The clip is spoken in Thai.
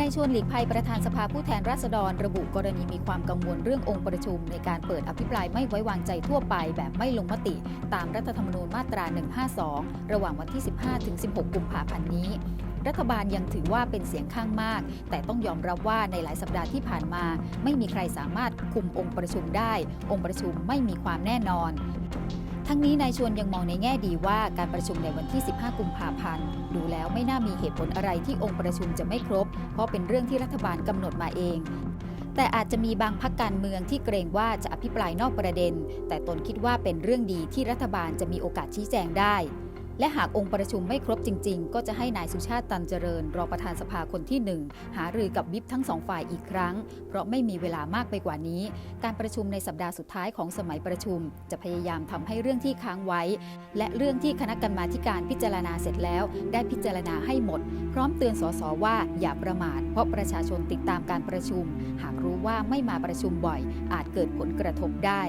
นายชวนหลีกภัยประธานสภาผู้แทนราษฎรระบุกรณีมีความกังวลเรื่ององค์ประชุม ในการเปิดอภิปรายไม่ไว้วางใจทั่วไปแบบไม่ลงมติ ตามรัฐธรรมนูญมาตรา 152 ระหว่างวันที่ 15-16 กุมภาพันธ์นี้ รัฐบาลยังถือว่าเป็นเสียงข้างมาก แต่ต้องยอมรับว่าในหลายสัปดาห์ที่ผ่านมา ไม่มีใครสามารถคุมองค์ประชุมได้ องค์ประชุมไม่มีความแน่นอน ทั้งนี้นายชวนยังมองในแง่ดีว่าการประชุมในวันที่ 15 กุมภาพันธ์ดูแล้วไม่น่ามีเหตุผลอะไรที่องค์ประชุมจะไม่ครบ เพราะเป็นเรื่องที่รัฐบาลกำหนดมาเอง แต่อาจจะมีบางพักการเมืองที่เกรงว่าจะอภิปรายนอกประเด็น แต่ตนคิดว่าเป็นเรื่องดีที่รัฐบาลจะมีโอกาสชี้แจงได้ และหากองค์ประชุมไม่ครบจริง ๆ ก็จะให้นายสุชาติตันเจริญ รองประธานสภาคนที่หนึ่งหารือกับวิปทั้งสองฝ่ายอีกครั้ง เพราะไม่มีเวลามากไปกว่านี้ การประชุมในสัปดาห์สุดท้ายของสมัยประชุม จะพยายามทำให้เรื่องที่ค้างไว้ และเรื่องที่คณะกรรมาการพิจารณาเสร็จแล้ว ได้พิจารณาให้หมด พร้อมเตือนสสว่าอย่าประมาท เพราะประชาชนติดตามการประชุม หากรู้ว่าไม่มาประชุมบ่อย อาจเกิดผลกระทบได้